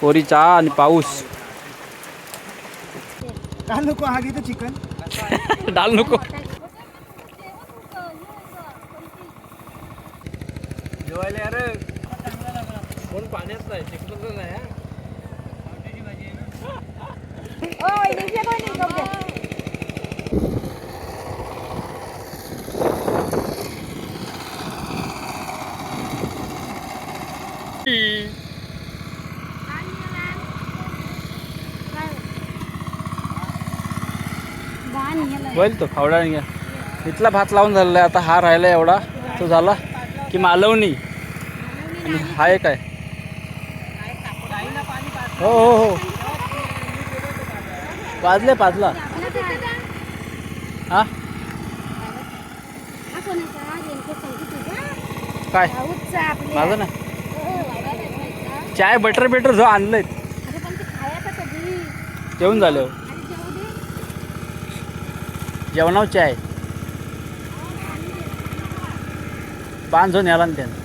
कोरी चहा आणि पाऊस. का नको हा घेतो चिकन. डाल नको. जेवायला यार कोण पाण्यात नाही चिकन नाही. बोल तो फावडा घ्या इथला भात लावून झालेला आहे आता हा राहिला एवढा. तो झाला की मालवणी. आणि हा एक आहे. हो हो हो. पाजले पाजला. हा? काय? माझं ना. चाय बटर बेटर जो आणलंय. जेवण झालं. जेवणावचे आहे. चाय बांधून याला ना त्यानं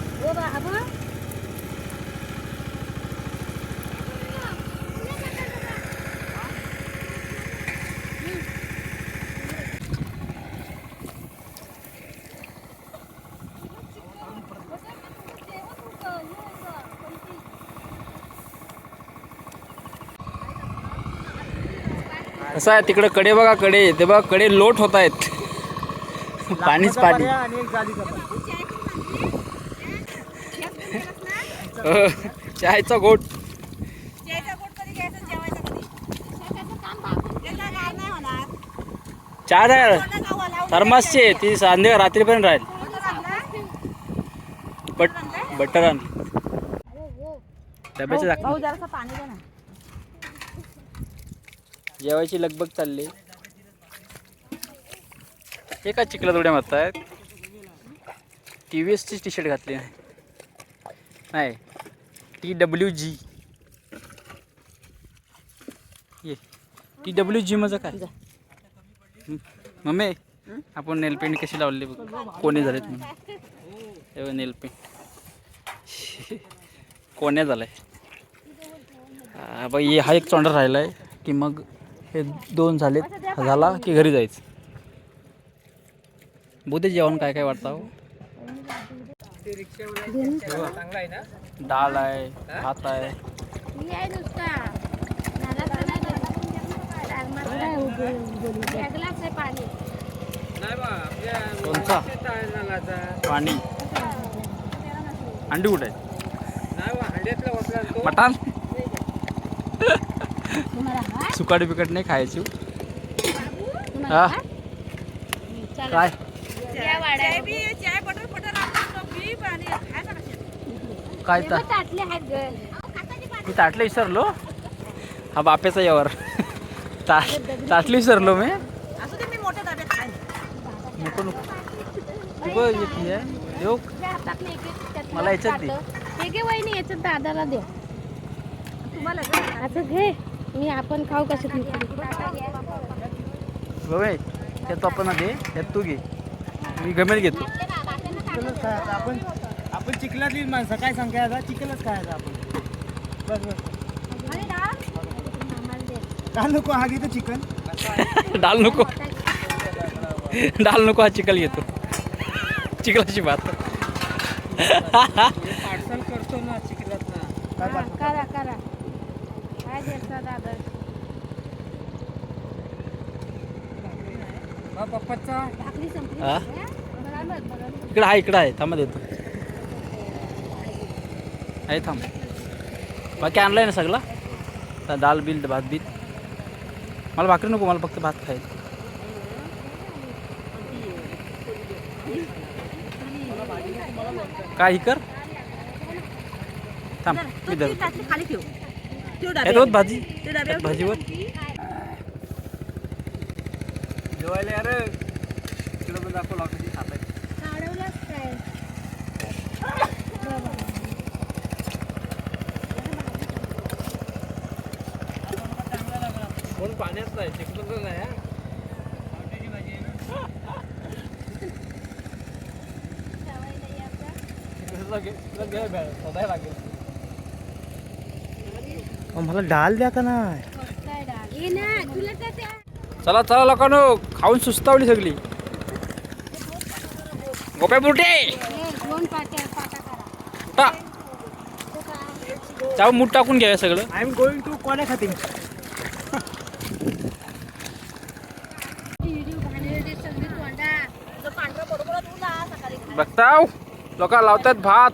कसं आहे तिकडे कडे बघा कडे. ते बघा कडे लोट होत आहेत. पाणीच पाणी. चायचा गोट. चार आहे. थर्मासची ती संध्या रात्रीपर्यंत राहील. बट बटर आण डब्याचे दाखव. पाणी दे ना. जेवायची लगबग चालली. हे काय चिखलात उड्या मारतायत? टी व्ही एसची टी शर्ट घातली नाही नाही टी डब्ल्यू जी ये टी डब्ल्यू जी माझं काय? हं? मम्मी आपण नेलपेंट कशी लावली बघ. कोणे झालेत म्हणून. नेलपेंट कोण्या झालाय? हा, बघ हे हा एक चोंडा राहिला आहे की मग हे दोन झालेत. हा झाला की घरी जायचं? बुधे जेवण काय काय वाटतं हो? डाळ आहे भात आहे. नाही बा आपल्या कोणचा? पाणी अंडी कुठे आहे नाही सुकाडी बिकट नाही खायची. हा. काय? काय तर मी ताटले विसरलो. हा बापेचा यावर. ता ताटली विसरलो मी. नको नको. बघ. देऊ मला याच्यात दे. हे घे वहिनी याच्यात दादाला दे. असं घे. मी आपण खाऊ कसं बघ त्यात आपण दे त्यात तू घे. मी गमेल घेतो. चिकनच खायचं आपण आपण चिखलातली माणसं काय सांगायचं चिकनच खायचं आपण. बस बस. का नको हा घेतो चिकन. डाल नको. डाल नको हा चिकल घेतो. चिकलाची भात. पार्सल करतो ना चिखलात ना? करा करा. काय इकडं आहे इकडं आहे. थांबा देतो. आहे थांब. बाकी आणलाय ना सगळा? तर दाल बिल भात बीत. मला भाकरी नको मला फक्त भात खायचं. काय कर थांब मी धरतो. खाली ठेव यात होत भाजी त्यात भाजीवर जेवायला यार तिकडे पण दाखव कशी खात काढवलंच काय? कोण पाण्यात नाही चिकन नाही बॅ- शोधायला लागेल. मला डाल द्या का नाही चला चला लोकांनो खाऊन सुस्तावली सगळी. गोप्या बुटे त्यावर मूठ टाकून घ्या सगळं. आय एम गोइंग टू कोण्या खाती. बघताव लोक लावतात भात.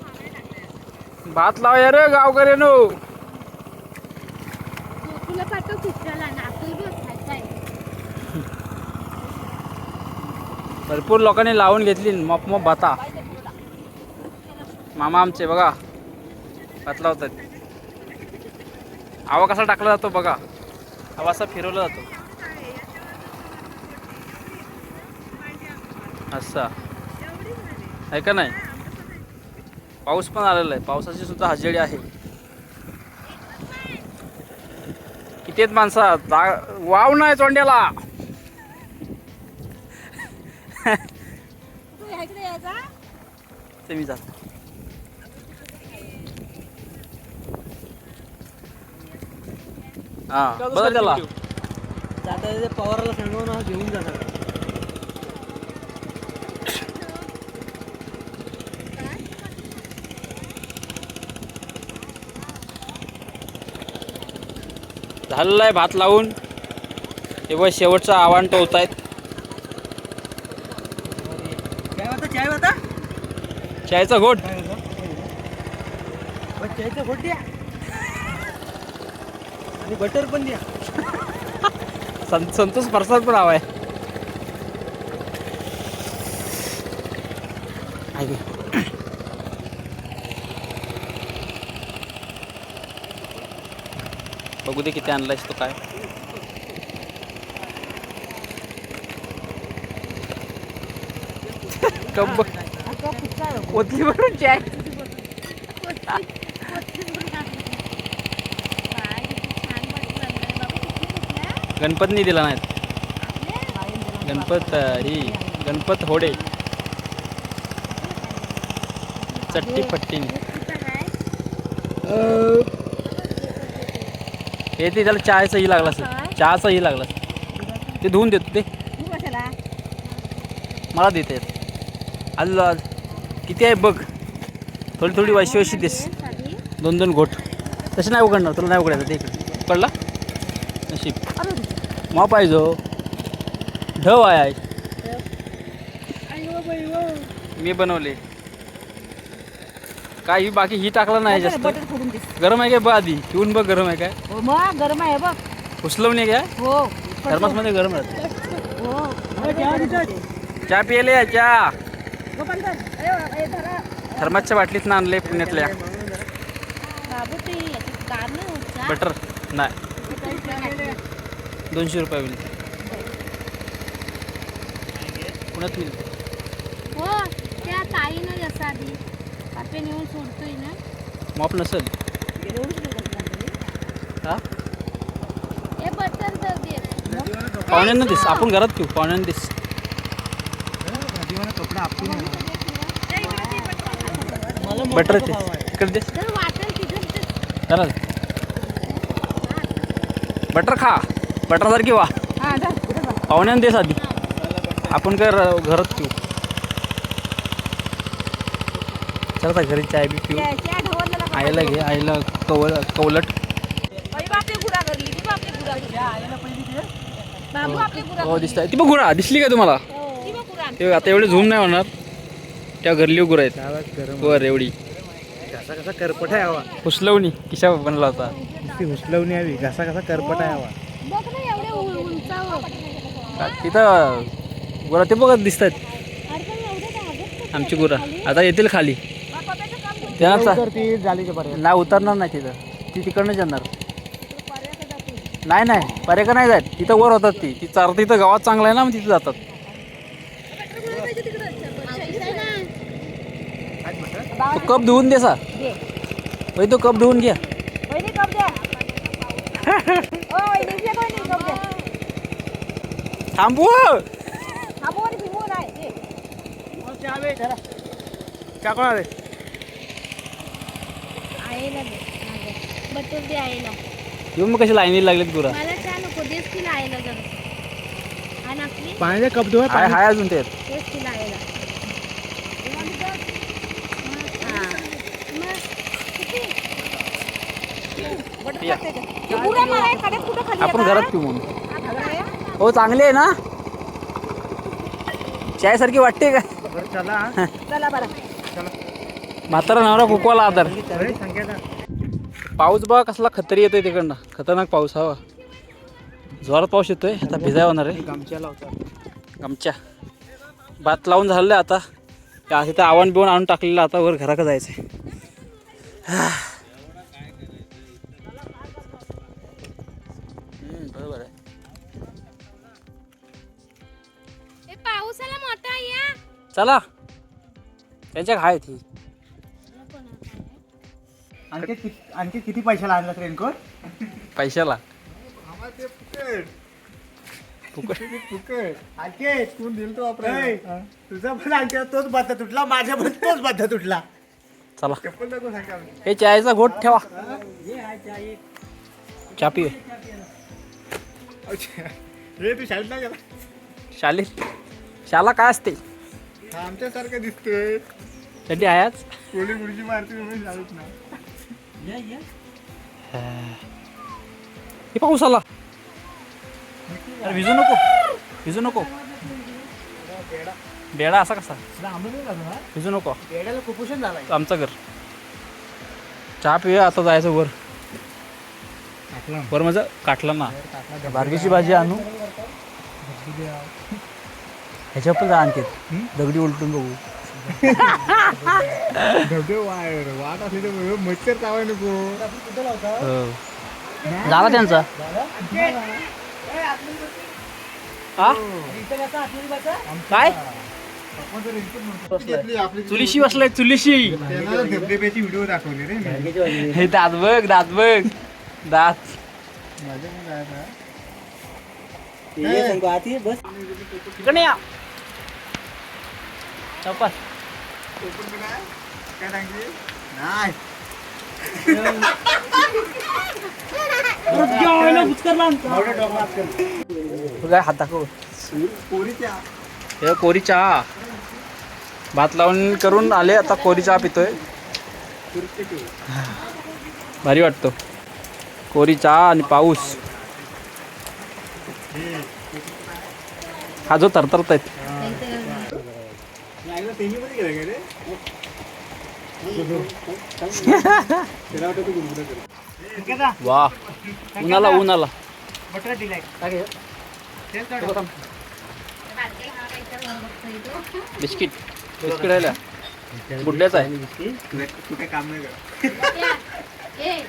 भात लावा या रे गावकऱ्यानो. भरपूर लोकांनी लावून घेतली मप मप भाता. मामा आमचे बघा. भात लावतात आवा कसा टाकला जातो बघा. आवा असा फिरवला जातो. असा. आहे का नाही? पाऊस पण आलेला आहे. पावसाची सुद्धा हजेरी आहे. किती आहेत माणसा? जा- वाव नाही चोंड्याला तू ह्याकडे यायचा ते मी जातो हा. बघा त्याला. जाता पवाराला सांगू ना घेऊन जाणार झालेलं आहे भात लावून. तेव्हा शेवटचं आव्हान टोवत आहेत चायचा घोट. चायचं घोट द्या. आणि बटर पण द्या. संत संतोष प्रसाद पण हवा आहे? बघू दे किती आणलायस तो काय. कब ओतली भरून चाय काय किती छान वाटलं बाबा किती कुठल्या गणपतनी दिला नाहीत. गणपत ही गणपत होडे. चट्टी पट्टीने. हे ते त्याला चहाचा लागला सर चहाचाही लागला ते धुवून देतो ते. मला देत मला देते किती आहे बघ. थोडी थोडी वाशी वाशी दिस. दोन दोन घोट. तसं नाही उघडणार तुला नाही उघडायचं ते इकडे. उघडला नशीब. मा पाहिजे ढव आहे मी बनवले. काय ही बाकी ही टाकलं नाही जास्त. बटर फोडून दे गरम आहे काय बघ आधी ठेवून बघ गरम आहे काय. हो मग गरम आहे बघ. उचलवून काय? हो. थर्मासमध्ये गरम राहते. हो. चहा पियले आहे चहा थर्मासच्या बाटलीत आणले पुण्यातल्या. बाबू ते याच्यात कार नाही होत का? बटर. दोनशे रुपये मिळते पुण्यात मिळते हो त्या ताईनं जसं आधी. आपे नेऊन सोडतोय ना. मॉप नसेल. हा? ए बटर तर दे. पाहुण्यांना दिस. आपण घरात ठेवू. पाहुण्यांना दिस. कपडा आपण बटर ते. इकडे दिस जर वाटेल तिथं करा. बटर खा. बटरसारखी वा? हां. पाहुण्यांना दिस आधी आपण काय घरात ठेवू चला घरी चाय बी पिऊ. आईला घे आईला कवल कवलट. हो दिसत ती बघ गुरा दिसली का तुम्हाला? ती गुरा ते आता एवढे झूम नाही होणार. त्या घरली गुरं आहेत. वर एवढी. घासा कसा करपट आहे हवा. उचलवणी किशा बनला होता ती हुसलवणी हवी. घासा कसा करपट आहे हवा बघ ना एवढे उ- उंचावर का- तिथं गुरा ते बघत दिसत आहेत आमची गुरा. आता येतील खाली. त्यांना पर्यंत नाही उतरणार नाही तिथं. ती तिकडनं जाणार पर्यंत जातील. नाही नाही. पर्यका नाही जात. तिथं वर होतात ती. ती चार तिथं गावात चांगलं आहे ना मग तिथं जातात. तो कप धुवून दे सा. तो कप धुवून घ्या वहिनी कप द्या. ओ, वहिनी द्या, वहिनी कप द्या. थांबू. टाकणार दे. मागे. कशी लाईनीला नको देस तिला आयला जर. हा नकली पाण्याचा कप धुवा हाय हाय अजून ते. आपण? घरात पिऊ म्हणून? हो चांगली आहे ना? चायसारखी वाटते का? म्हातारा नवरा कुकवाला आधार संकेता. पाऊस बघा कसला खतरी येतोय तिकडनं. खतरनाक पाऊस हवा. जोरात पाऊस येतोय. आता भिजाय होणार आहे. गमच्या भात लावून झालेलं आहे आता. तिथं आव्हान बिवून आणून टाकलेलं आता वर घराकडे जायचं चला. त्यांच्या काय ती. आणखी किती आणखी किती पैशाला आणला रेनकोट? पैशाला. आणखी तू दिल तो तुझा पण आणखी तोच बद्ध तुटला माझ्या पण तोच बद्ध तुटला. चला. हे चायचा घोट ठेवा. चहा पिऊ हे तू शाळेत नाही गेला? शालीत शाला काय असते? आमच्यासारखं दिसतोय. साठी आयाच कोणी गुरुजी मारते म्हणून ना हे. पाऊस आला अरे भिजू नको. भिजू नको. बेडा असा कसा? भिजू नको. येड्याला कुपोषण झालाय. आमचं घर. चहा पिऊया आता जायचं वर. वर माझं काटला ना. बारगीची भाजी आणू. ह्याच्या पण जा आणते दगडी उलटून बघू. धबधबे वायर वाट असली तर मच्छर चावाय नको. हो. झाला त्यांचा? आ? काय? चुलीशी बसलाय चुलीशी. त्यांना धबधब्याची व्हिडिओ दाखवले रे हे दात बघ दात बघ. दात. माझ्या पण काय आता? इकडे या चौपास. काय सांगते? नाही. तू काय हात दाखव. पोरीच्या हे कोरी चहा. भात लावून करून आले आता कोरी चहा पितोय. भारी वाटतो. कोरी चहा आणि पाऊस. हा जो तरतरत आहेत एकदा त्यांनी मध्ये गेलं का रे त्याला वाटतं तू. वा उन्हाला उन्हाला. बटर दिलाय. बिस्किट. बिस्किट आहे ना? गुड्ड्याच आहे. कुठे काम नाही करत ए